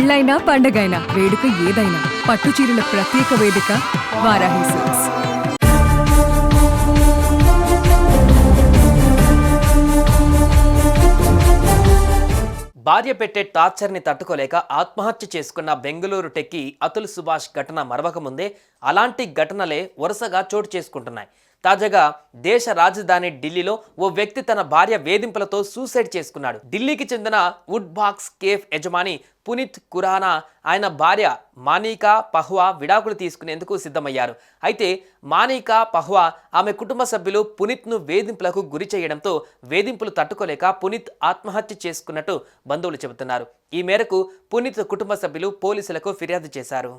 పెళ్ళైనా పండగైనా వేడుక ఏదైనా పట్టు చీరల ప్రత్యేక వేదిక వారాహి సిల్క్స్. భార్య పెట్టే టార్చర్ని తట్టుకోలేక ఆత్మహత్య చేసుకున్న బెంగళూరు టెక్కి అతుల్ సుభాష్ ఘటన మరవకముందే అలాంటి ఘటనలే వరుసగా చోటు చేసుకుంటున్నాయి. తాజాగా దేశ రాజధాని ఢిల్లీలో ఓ వ్యక్తి తన భార్య వేధింపులతో సూసైడ్ చేసుకున్నాడు. ఢిల్లీకి చెందిన వుడ్ బాక్స్ కేఫ్ యజమాని పునీత్ కురానా ఆయన భార్య మానికా పహ్వా విడాకులు తీసుకునేందుకు సిద్ధమయ్యారు. అయితే మానికా పహ్వా ఆమె కుటుంబ సభ్యులు పునీత్ను వేధింపులకు గురి చేయడంతో వేధింపులు తట్టుకోలేక పునీత్ ఆత్మహత్య చేసుకున్నట్టు బంధువులు చెబుతున్నారు. ఈ మేరకు పునీత్ కుటుంబ సభ్యులు పోలీసులకు ఫిర్యాదు చేశారు.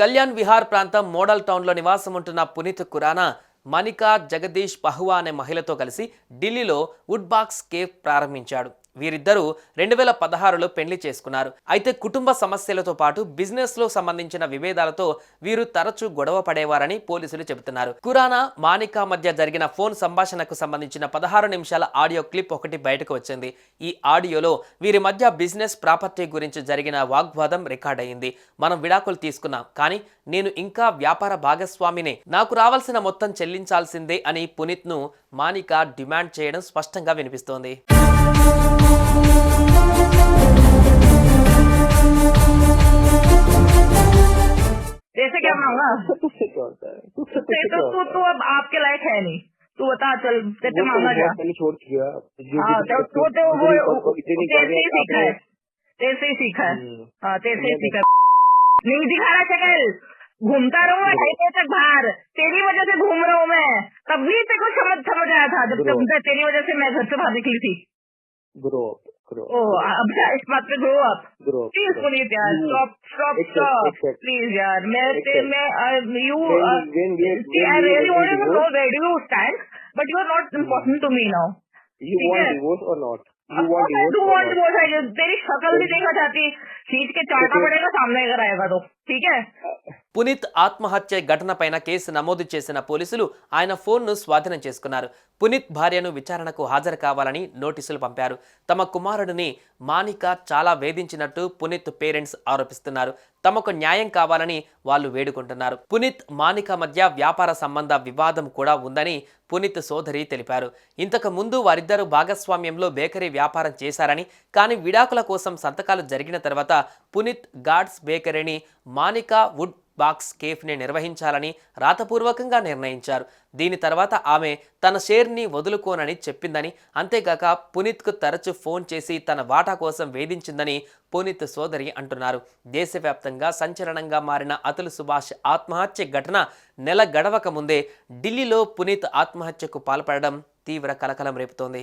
కళ్యాణ్ విహార్ ప్రాంతం మోడల్ టౌన్లో నివాసం ఉంటున్న పునీత్ ఖురానా మనికా జగదీష్ పహువా అనే మహిళతో కలిసి ఢిల్లీలో వుడ్ బాక్స్ కేఫ్ ప్రారంభించాడు. వీరిద్దరూ రెండు వేల పదహారులో పెళ్ళి చేసుకున్నారు. అయితే కుటుంబ సమస్యలతో పాటు బిజినెస్లో సంబంధించిన విభేదాలతో వీరు తరచూ గొడవ పడేవారని పోలీసులు చెబుతున్నారు. కురానా మానికా మధ్య జరిగిన ఫోన్ సంభాషణకు సంబంధించిన పదహారు నిమిషాల ఆడియో క్లిప్ ఒకటి బయటకు వచ్చింది. ఈ ఆడియోలో వీరి మధ్య బిజినెస్ ప్రాపర్టీ గురించి జరిగిన వాగ్వాదం రికార్డ్ అయింది. మనం విడాకులు తీసుకున్నాం కానీ నేను ఇంకా వ్యాపార భాగస్వామినే. నాకు రావాల్సిన మొత్తం చెల్లించాల్సిందే అని పునీత్ను మానిక డిమాండ్ చేయడం స్పష్టంగా వినిపిస్తోంది. जैसे क्या मांगा क्या होता है ते तो तू होता तू अब आपके लायक है नहीं। तू बता चल तेरे मांगा तो क्या? मैंने छोड़ दिया। जो हाँ तो तो तो वो तेरे से सीखा है। तेरे से सीखा है। हम्म, हाँ तेरे से सीखा नहीं दिखा रहा शक्ल। घूमता रहूँगा ढाई बजे तक बाहर। तेरी वजह से घूम रहा हूँ मैं। तब भी तेरे को समझ समझ आया था. जब तेरी वजह से मैं घर से बाहर निकली थी। ग्रो अप ग्रो इस बात पे grow up grow please please यार स्टॉप स्टॉप स्टॉप प्लीज़ यार मैं you I really want to know where you stand but you are not important to me now you want divorce और not तेरी शक्ल भी देखना चाहती सीट के चाटना पड़ेगा सामने अगर आएगा तो। ठीक है? పునీత్ ఆత్మహత్య ఘటనపైన కేసు నమోదు చేసిన పోలీసులు ఆయన ఫోన్ను స్వాధీనం చేసుకున్నారు. పునీత్ భార్యను విచారణకు హాజరు కావాలని నోటీసులు పంపారు. తమ కుమారుడిని మానిక చాలా వేధించినట్టు పునీత్ పేరెంట్స్ ఆరోపిస్తున్నారు. తమకు న్యాయం కావాలని వాళ్ళు వేడుకుంటున్నారు. పునీత్ మానిక మధ్య వ్యాపార సంబంధ వివాదం కూడా ఉందని పునీత్ సోదరి తెలిపారు. ఇంతకు ముందు వారిద్దరూ భాగస్వామ్యంలో బేకరీ వ్యాపారం చేశారని కానీ విడాకుల కోసం సంతకాలు జరిగిన తర్వాత పునీత్ గాడ్స్ బేకరీని మానికా వుడ్ బాక్స్ కేఫ్ని నిర్వహించాలని రాతపూర్వకంగా నిర్ణయించారు. దీని తర్వాత ఆమె తన షేర్ని వదులుకోనని చెప్పిందని అంతేగాక పునీత్కు తరచు ఫోన్ చేసి తన వాటా కోసం వేధించిందని పునీత్ సోదరి అంటున్నారు. దేశవ్యాప్తంగా సంచలనంగా మారిన అతుల్ సుభాష్ ఆత్మహత్య ఘటన నెల గడవక ముందే ఢిల్లీలో పునీత్ ఆత్మహత్యకు పాల్పడడం తీవ్ర కలకలం రేపుతోంది.